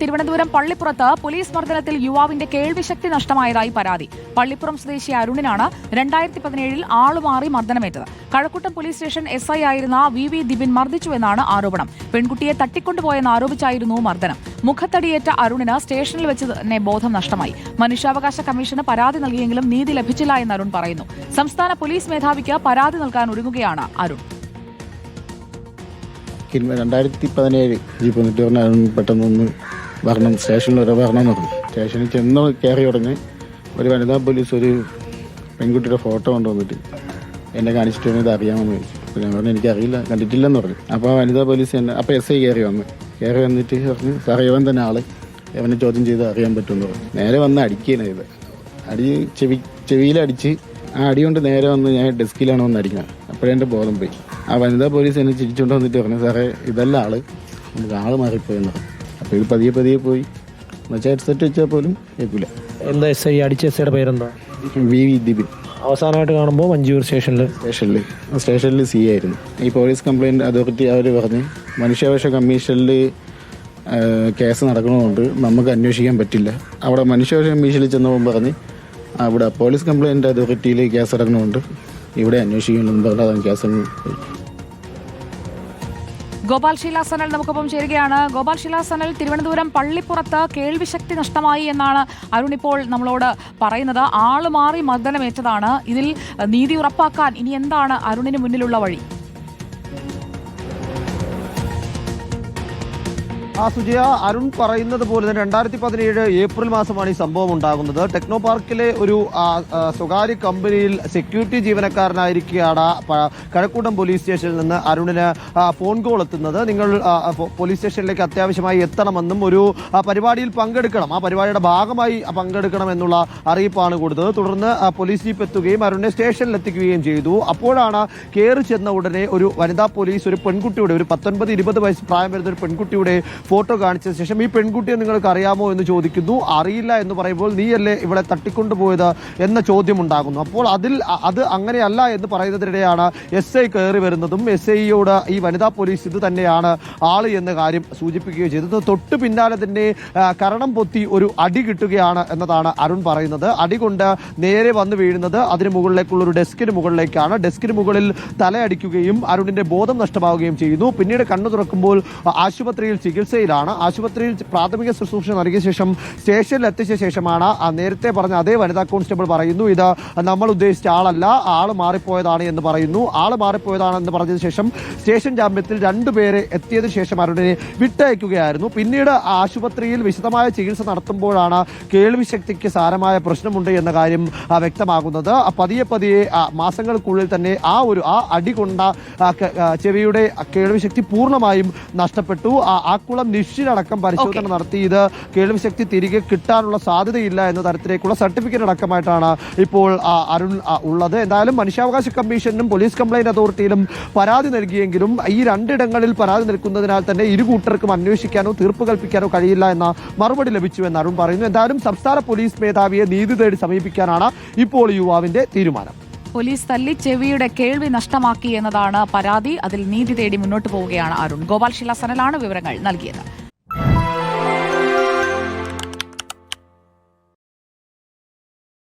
Thiruvananthapuram പള്ളിപ്പുറത്ത് police മർദ്ദനത്തിൽ യുവാവിന്റെ കേൾവിശക്തി നഷ്ടമായതായി പരാതി. പള്ളിപ്പുറം സ്വദേശി അരുണിനാണ് രണ്ടായിരത്തി പതിനേഴിൽ ആളുമാറി മർദ്ദനമേറ്റത്. Kazhakkoottam police station S I ആയിരുന്ന വി വി ദിബിൻ മർദ്ദിച്ചുവെന്നാണ് ആരോപണം. പെൺകുട്ടിയെ തട്ടിക്കൊണ്ടുപോയെന്ന് ആരോപിച്ചായിരുന്നു മർദ്ദനം. മുഖത്തടിയേറ്റ അരുണിന് സ്റ്റേഷനിൽ വെച്ച് തന്നെ ബോധം നഷ്ടമായി. മനുഷ്യാവകാശ കമ്മീഷന് പരാതി നൽകിയെങ്കിലും നീതി ലഭിച്ചില്ല എന്ന് അരുൺ പറയുന്നു. സംസ്ഥാന പോലീസ് മേധാവിക്ക് പരാതി നൽകാൻ ഒരുങ്ങുകയാണ് അരുൺ. രണ്ടായിരത്തി പതിനേഴ് ജീപ്പ് അരുൺ പെട്ടെന്നൊന്ന് വരണം സ്റ്റേഷനിൽ വരണം എന്ന് പറഞ്ഞു സ്റ്റേഷനിൽ ചെന്ന് കയറി ഉടനെ ഒരു വനിതാ പോലീസ് ഒരു പെൺകുട്ടിയുടെ ഫോട്ടോ കൊണ്ടുവന്നിട്ട് എന്നെ കാണിച്ചിട്ട് ഇത് അറിയാമെന്ന് ചോദിച്ചു അപ്പോൾ ഞാൻ പറഞ്ഞു എനിക്കറിയില്ല കണ്ടിട്ടില്ലെന്ന് പറഞ്ഞു. അപ്പോൾ ആ വനിതാ പോലീസ് എന്നെ അപ്പോൾ എസ് ഐ കയറി വന്നു. കയറി വന്നിട്ട് പറഞ്ഞു സാർ ഇവൻ തന്നെ ആൾ. ഇവനെ ചോദ്യം ചെയ്ത് അറിയാൻ പറ്റുമെന്ന് പറഞ്ഞു. നേരെ വന്ന് അടിക്കുകയാണ് ചെയ്ത് അടി ചെവി ചെവിയിലടിച്ച് ആ അടി കൊണ്ട് നേരെ വന്ന് ഞാൻ ഡെസ്കിലാണ് വന്ന് അടിക്കുന്നത്. അപ്പോഴേ എന്റെ ബോധം പോയി. ആ വനിതാ പോലീസ് എന്നെ ചിരിച്ചുകൊണ്ട് വന്നിട്ട് പറഞ്ഞു സാറേ ഇതല്ല ആൾ. നമുക്ക് ആൾ മാറിപ്പോയെന്ന് പറഞ്ഞു. ഇത് പതിയെ പതിയെ പോയി. എന്നുവെച്ചാൽ ഹെഡ്സെറ്റ് വെച്ചാൽ പോലും കേൾക്കില്ല എന്താ എസ് ഐ അടിച്ച എസ് ഐയുടെ പേരെന്താ? V V Dipin. അവസാനമായിട്ട് കാണുമ്പോൾ മഞ്ചൂർ സ്റ്റേഷനിൽ സ്റ്റേഷനിൽ സ്റ്റേഷനിൽ സി ആയിരുന്നു. ഈ പോലീസ് കംപ്ലയിന്റ് അതോറിറ്റി അവർ പറഞ്ഞ് മനുഷ്യാവകാശ കമ്മീഷനിൽ കേസ് നടക്കണതുകൊണ്ട് നമുക്ക് അന്വേഷിക്കാൻ പറ്റില്ല. അവിടെ മനുഷ്യാവകാശ കമ്മീഷനിൽ ചെന്നപ്പോൾ പറഞ്ഞ് അവിടെ പോലീസ് കംപ്ലയിന്റ് അതോറിറ്റിയിൽ കേസ് ഇറങ്ങണമുണ്ട് ഇവിടെ അന്വേഷിക്കുന്നുണ്ട് അതാണ് കേസ്. ഗോപാൽ ശീല സനൽ നമുക്കൊപ്പം ചേരുകയാണ്. ഗോപാൽ ശീല സനൽ തിരുവനന്തപുരം പള്ളിപ്പുറത്ത് കേൾവിശക്തി നഷ്ടമായി എന്നാണ് അരുൺ ഇപ്പോൾ നമ്മളോട് പറയുന്നത്. ആൾ മാറി മർദ്ദനമേറ്റതാണ്. ഇതിൽ നീതി ഉറപ്പാക്കാൻ ഇനി എന്താണ് അരുണിന് മുന്നിലുള്ള വഴി? ആ സുജയ അരുൺ പറയുന്നത് പോലെ തന്നെ രണ്ടായിരത്തി പതിനേഴ് ഏപ്രിൽ മാസമാണ് ഈ സംഭവം ഉണ്ടാകുന്നത്. ടെക്നോ പാർക്കിലെ ഒരു സ്വകാര്യ കമ്പനിയിൽ സെക്യൂരിറ്റി ജീവനക്കാരനായിരിക്കുകയാണ് കഴക്കൂട്ടം പോലീസ് സ്റ്റേഷനിൽ നിന്ന് അരുണിന് ഫോൺ കോൾ എത്തുന്നത്. നിങ്ങൾ പോലീസ് സ്റ്റേഷനിലേക്ക് അത്യാവശ്യമായി എത്തണമെന്നും ഒരു പരിപാടിയിൽ പങ്കെടുക്കണം. ആ പരിപാടിയുടെ ഭാഗമായി പങ്കെടുക്കണം എന്നുള്ള അറിയിപ്പാണ് കൊടുത്തത്. തുടർന്ന് പോലീസ് ജീപ്പ് എത്തുകയും അരുണിനെ സ്റ്റേഷനിൽ എത്തിക്കുകയും ചെയ്തു. അപ്പോഴാണ് കയറി ചെന്ന ഉടനെ ഒരു വനിതാ പോലീസ് ഒരു പെൺകുട്ടിയുടെ ഒരു പത്തൊൻപത് ഇരുപത് വയസ്സ് പ്രായം വരുന്ന ഒരു പെൺകുട്ടിയുടെ ഫോട്ടോ കാണിച്ച ശേഷം ഈ പെൺകുട്ടിയെ നിങ്ങൾക്ക് അറിയാമോ എന്ന് ചോദിക്കുന്നു. അറിയില്ല എന്ന് പറയുമ്പോൾ നീയല്ലേ ഇവിടെ തട്ടിക്കൊണ്ടുപോയത് എന്ന ചോദ്യം ഉണ്ടാകുന്നു അപ്പോൾ അതിൽ അത് അങ്ങനെയല്ല എന്ന് പറയുന്നതിനിടെയാണ് എസ് ഐ കയറി വരുന്നതും എസ് ഐയോട് ഈ വനിതാ പോലീസ് ഇത് തന്നെയാണ് ആൾ എന്ന കാര്യം സൂചിപ്പിക്കുകയും ചെയ്തത്. തൊട്ട് പിന്നാലെ തന്നെ കരണം പൊത്തി ഒരു അടി കിട്ടുകയാണ് എന്നതാണ് അരുൺ പറയുന്നത്. അടി കൊണ്ട് നേരെ വന്ന് വീഴുന്നത് അതിന് മുകളിലേക്കുള്ള ഒരു ഡെസ്കിന് മുകളിലേക്കാണ്. ഡെസ്കിന് മുകളിൽ തലയടിക്കുകയും അരുണിന്റെ ബോധം നഷ്ടമാവുകയും ചെയ്യുന്നു. പിന്നീട് കണ്ണു തുറക്കുമ്പോൾ ആശുപത്രിയിൽ ആശുപത്രിയിൽ ചികിത്സയിലാണ് ആശുപത്രിയിൽ പ്രാഥമിക ശുശ്രൂഷ നൽകിയ ശേഷം സ്റ്റേഷനിൽ എത്തിച്ച ശേഷമാണ് നേരത്തെ പറഞ്ഞ അതേ വനിതാ കോൺസ്റ്റബിൾ പറയുന്നു ഇത് നമ്മൾ ഉദ്ദേശിച്ച ആളല്ല ആൾ മാറിപ്പോയതാണ് എന്ന് പറയുന്നു. ആൾ മാറിപ്പോയതാണെന്ന് പറഞ്ഞതിന് ശേഷം സ്റ്റേഷൻ ജാമ്യത്തിൽ രണ്ടുപേരെ എത്തിയതിനു ശേഷം അവരുടെ വിട്ടയക്കുകയായിരുന്നു. പിന്നീട് ആശുപത്രിയിൽ വിശദമായ ചികിത്സ നടത്തുമ്പോഴാണ് കേൾവിശക്തിക്ക് സാരമായ പ്രശ്നമുണ്ട് എന്ന കാര്യം വ്യക്തമാകുന്നത്. പതിയെ പതിയെ മാസങ്ങൾക്കുള്ളിൽ തന്നെ ആ ഒരു ആ അടി കൊണ്ട ചെവിയുടെ കേൾവിശക്തി പൂർണമായും നഷ്ടപ്പെട്ടു. ആ, ആക്കുളം നിശ്ചിലടക്കം പരിശോധന നടത്തി ഇത് കേൾവി ശക്തി തിരികെ കിട്ടാനുള്ള സാധ്യതയില്ല എന്ന തരത്തിലേക്കുള്ള സർട്ടിഫിക്കറ്റ് അടക്കമായിട്ടാണ് ഇപ്പോൾ അരുൺ ഉള്ളത്. എന്തായാലും മനുഷ്യാവകാശ കമ്മീഷനും പോലീസ് കംപ്ലൈന്റ് അതോറിറ്റിയിലും പരാതി നൽകിയെങ്കിലും ഈ രണ്ടിടങ്ങളിൽ പരാതി നിൽക്കുന്നതിനാൽ തന്നെ ഇരു കൂട്ടർക്കും അന്വേഷിക്കാനോ തീർപ്പ് കൽപ്പിക്കാനോ കഴിയില്ല എന്ന മറുപടി ലഭിച്ചു എന്ന് അരുൺ പറയുന്നു. എന്തായാലും സംസ്ഥാന പോലീസ് മേധാവിയെ നീതി തേടി സമീപിക്കാനാണ് ഇപ്പോൾ യുവാവിന്റെ തീരുമാനം. പോലീസ് തല്ലി ചെവിയുടെ കേൾവി നഷ്ടമാക്കി എന്നതാണ് പരാതി. അതിൽ നീതി തേടി മുന്നോട്ട് പോവുകയാണ് അരുൺ. ഗോപാൽ ശിലാസനലാണ് വിവരങ്ങൾ നൽകിയത്.